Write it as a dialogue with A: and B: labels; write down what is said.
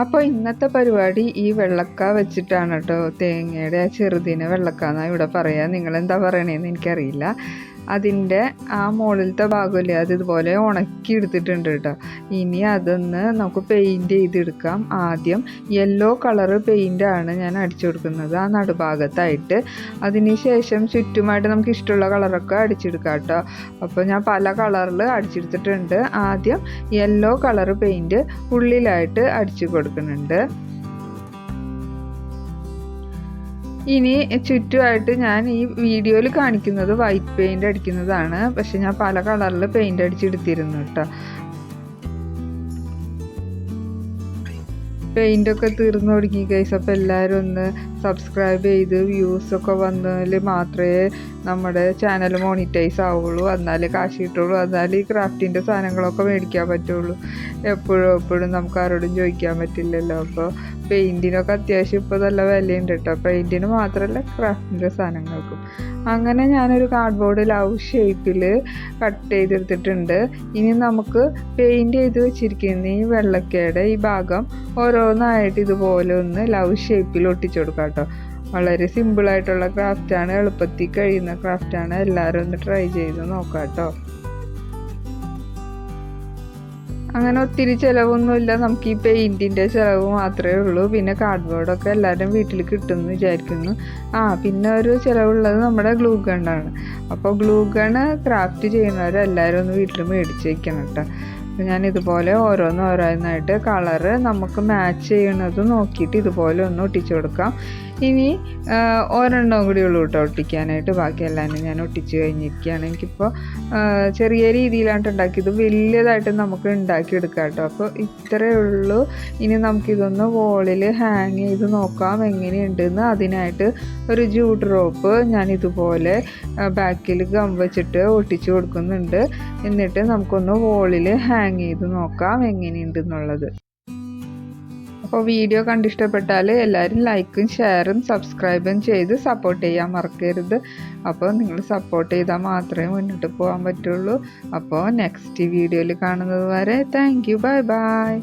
A: അപ്പോൾ ഇന്നത്തെ പരിപാടി ഈ വെള്ളക്ക വെച്ചിട്ടാണ് കേട്ടോ തേങ്ങയുടെ ആ ചെറുതിനെ വെള്ളക്ക എന്നാണ് ഇവിടെ പറയുക നിങ്ങളെന്താ പറയണേന്ന് എനിക്കറിയില്ല. അതിന്റെ ആ മുകളിലത്തെ ഭാഗമില്ലേ അത് ഇതുപോലെ ഉണക്കി എടുത്തിട്ടുണ്ട് കേട്ടോ. ഇനി അതൊന്ന് നമുക്ക് പെയിന്റ് ചെയ്തെടുക്കാം. ആദ്യം യെല്ലോ കളറ് പെയിന്റാണ് ഞാൻ അടിച്ചു കൊടുക്കുന്നത് ആ നടുഭാഗത്തായിട്ട്. അതിന് ശേഷം ചുറ്റുമായിട്ട് നമുക്ക് ഇഷ്ടമുള്ള കളറൊക്കെ അടിച്ചെടുക്കാം കേട്ടോ. അപ്പോൾ ഞാൻ പല കളറിൽ അടിച്ചെടുത്തിട്ടുണ്ട്. ആദ്യം യെല്ലോ കളറ് പെയിന്റ് ഉള്ളിലായിട്ട് അടിച്ചു കൊടുക്കുന്നുണ്ട്. ഇനി ചുറ്റുമായിട്ട് ഞാൻ ഈ വീഡിയോയിൽ കാണിക്കുന്നത് വൈറ്റ് പെയിന്റ് അടിക്കുന്നതാണ്. പക്ഷെ ഞാൻ പല കളറിൽ പെയിന്റ് അടിച്ചെടുത്തിരുന്നു കേട്ടോ. പെയിന്റൊക്കെ തീർന്നു തുടങ്ങി ഗൈസ് അപ്പോൾ എല്ലാവരും ഒന്ന് സബ്സ്ക്രൈബ് ചെയ്ത് വ്യൂസ് ഒക്കെ വന്നതിൽ മാത്രമേ നമ്മുടെ ചാനൽ മോണിറ്റൈസ് ആവുള്ളൂ. എന്നാലേ കാശ് കിട്ടുള്ളൂ. എന്നാലേ ഈ ക്രാഫ്റ്റിന്റെ സാധനങ്ങളൊക്കെ മേടിക്കാൻ പറ്റുള്ളൂ. എപ്പോഴും എപ്പോഴും നമുക്ക് ആരോടും ചോദിക്കാൻ പറ്റില്ലല്ലോ. അപ്പോൾ പെയിന്റിനൊക്കെ അത്യാവശ്യം ഇപ്പോൾ നല്ല വിലയുണ്ട് കേട്ടോ പെയിന്റിന് മാത്രമല്ല ക്രാഫ്റ്റിന്റെ സാധനങ്ങൾക്കും. അങ്ങനെ ഞാനൊരു കാർഡ്ബോർഡ് ലവ് ഷേപ്പിൽ കട്ട് ചെയ്തെടുത്തിട്ടുണ്ട്. ഇനി നമുക്ക് പെയിന്റ് ചെയ്ത് വെച്ചിരിക്കുന്ന ഈ വെള്ളക്കയുടെ ഈ ഭാഗം ഓരോന്നായിട്ട് ഇതുപോലെ ഒന്ന് ലവ് ഷേപ്പിൽ ഒട്ടിച്ചു കൊടുക്കാം കേട്ടോ. വളരെ സിമ്പിളായിട്ടുള്ള ക്രാഫ്റ്റാണ് എളുപ്പത്തിൽ കഴിയുന്ന ക്രാഫ്റ്റാണ് എല്ലാവരും ഒന്ന് ട്രൈ ചെയ്ത് നോക്കാം കേട്ടോ. അങ്ങനെ ഒത്തിരി ചിലവൊന്നുമില്ല. നമുക്ക് ഈ പെയിന്റിന്റെ ചിലവ് മാത്രമേ ഉള്ളൂ. പിന്നെ കാർഡ്ബോർഡൊക്കെ എല്ലാവരും വീട്ടിൽ കിട്ടുമെന്ന് വിചാരിക്കുന്നു. ആ പിന്നെ ഒരു ചിലവുള്ളത് നമ്മുടെ ഗ്ലൂ ഗണ്ണാണ് അപ്പോൾ ഗ്ലൂ ഗണ്ണ് ക്രാഫ്റ്റ് ചെയ്യുന്നവരെല്ലാവരും ഒന്ന് വീട്ടിൽ മേടിച്ച് വയ്ക്കണം കേട്ടോ. ഞാൻ ഇതുപോലെ ഓരോന്ന് ഓരോന്നായിട്ട് കളറ് നമുക്ക് മാച്ച് ചെയ്യണത് നോക്കിയിട്ട് ഇതുപോലെ ഒന്ന് ഒട്ടിച്ചു കൊടുക്കാം. ഇനി ഒരെണ്ണം കൂടി ഉള്ളൂ കേട്ടോ ഒട്ടിക്കാനായിട്ട്. ബാക്കി എല്ലാവരും ഞാൻ ഒട്ടിച്ച് കഴിഞ്ഞിരിക്കുകയാണ്. എനിക്കിപ്പോൾ ചെറിയ രീതിയിലാണ് ഉണ്ടാക്കിയത് വലിയതായിട്ട് നമുക്ക് ഉണ്ടാക്കിയെടുക്കാം കേട്ടോ. അപ്പോൾ ഇത്രയേ ഉള്ളൂ. ഇനി നമുക്കിതൊന്ന് വോളിൽ ഹാങ് ചെയ്ത് നോക്കാം എങ്ങനെയുണ്ടെന്ന്. അതിനായിട്ട് ഒരു ജൂട്ട് റോപ്പ് ഞാൻ ഇതുപോലെ ബാക്കിൽ ഗം വെച്ചിട്ട് ഒട്ടിച്ചു കൊടുക്കുന്നുണ്ട്. എന്നിട്ട് നമുക്കൊന്ന് വോളിൽ ഹാങ് ചെയ്ത് നോക്കാം എങ്ങനെയുണ്ടെന്നുള്ളത്. അപ്പോൾ വീഡിയോ കണ്ടിഷ്ടപ്പെട്ടാൽ എല്ലാവരും ലൈക്കും ഷെയറും സബ്സ്ക്രൈബും ചെയ്ത് സപ്പോർട്ട് ചെയ്യാൻ മറക്കരുത്. അപ്പോൾ നിങ്ങൾ സപ്പോർട്ട് ചെയ്താൽ മാത്രമേ മുന്നോട്ട് പോകാൻ പറ്റുള്ളൂ. അപ്പോൾ നെക്സ്റ്റ് വീഡിയോയിൽ കാണുന്നത് വരെ താങ്ക് യു ബൈ ബൈ